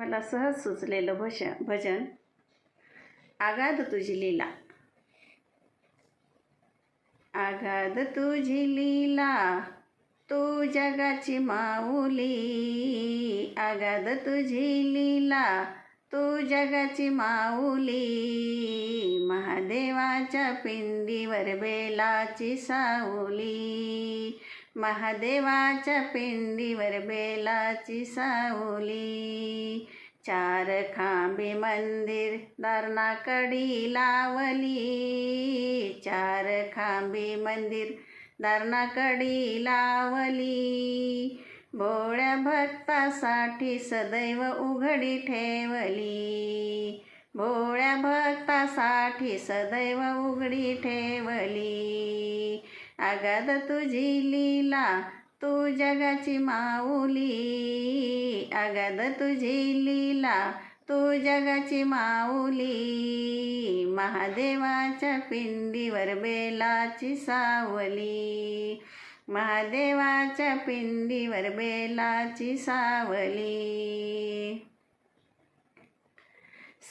मला सहज सुचलेलं भश भजन. आगाध तुझी लीला. आगाध तुझी लीला तू जगाची माऊली. आगाध तुझी लीला तू जगाची माऊली महादेवाच्या पिंडीवर बेलाची सावली. महादेवाच्या पिंडीवर बेलाची सावली. चार खांबे मंदिर दारणाकडी लावली. चार खांबे मंदिर दारणाकडी लावली. भोळ्या भक्तासाठी सदैव उघडी ठेवली. भोळ्या भक्तासाठी सदैव उघडी ठेवली. अगाध तुझी लीला तू जगाची माऊली. अगाध तुझी लीला तू जगाची माऊली. महादेवाच्या पिंडीवर बेलाची सावली. महादेवाच्या पिंडीवर बेलाची सावली.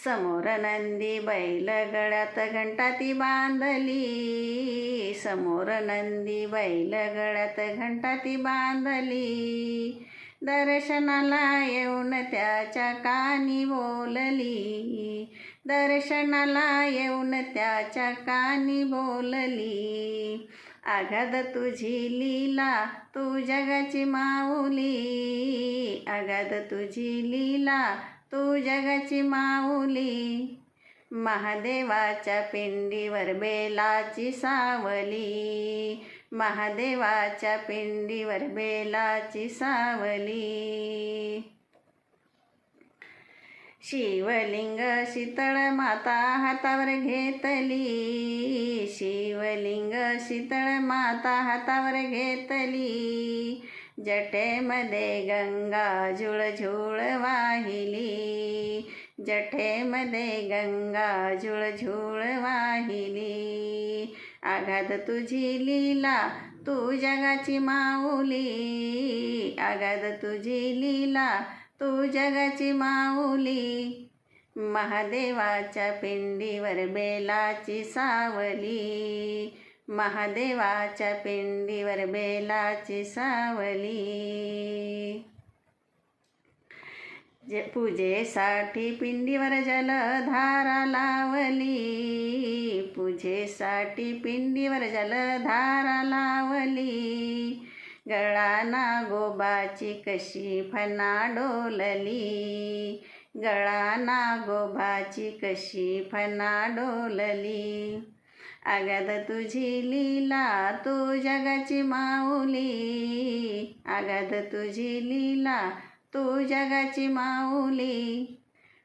समोर नंदी बैल गळ्यात घंटा ती बांधली. समोर नंदी बैल गळ्यात घंटा ती बांधली. दर्शनाला येऊन त्याच्या कानी बोलली. दर्शनाला येऊन त्याच्या कानी बोलली. अगद तुझी लीला तू जगाची माऊली. अगद तुझी लीला तू जगाची माऊली. महादेवाच्या पिंडीवर बेलाची सावली. महादेवाच्या पिंडीवर बेलाची सावली. शिवलिंग शीतळ माता हातावर घेतली. शीतळ माता हातावर घेतली. जठेमध्ये गंगा झुळझुळ वाहिली. जठेमध्ये गंगा झुळझुळ वाहिली. आघात तुझी लीला तू जगाची माऊली. आगाध तुझी लीला तू जगाची माऊली. महादेवाच्या पिंडीवर बेलाची सावली. महादेवाच्या पिंडीवर बेलाची सावली. जे पूजेसाठी पिंडीवर जलधारा लावली. पूजेसाठी पिंडीवर जलधारा लावली. गळा नागोबाची कशी फना डोलली. गळा नागोबाची कशी फना डोलली. आगाध तुझी लीला तू जगाची माऊली. आगाध तुझी लीला तू जगाची माऊली.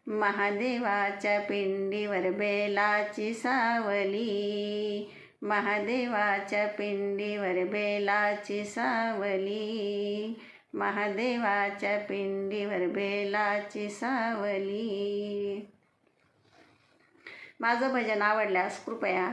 महादेवाच्या पिंडीवर बेलाची सावली. महादेवाच्या पिंडीवर बेलाची सावली. महादेवाच्या पिंडीवर बेलाची सावली. माझं भजन आवडल्यास कृपया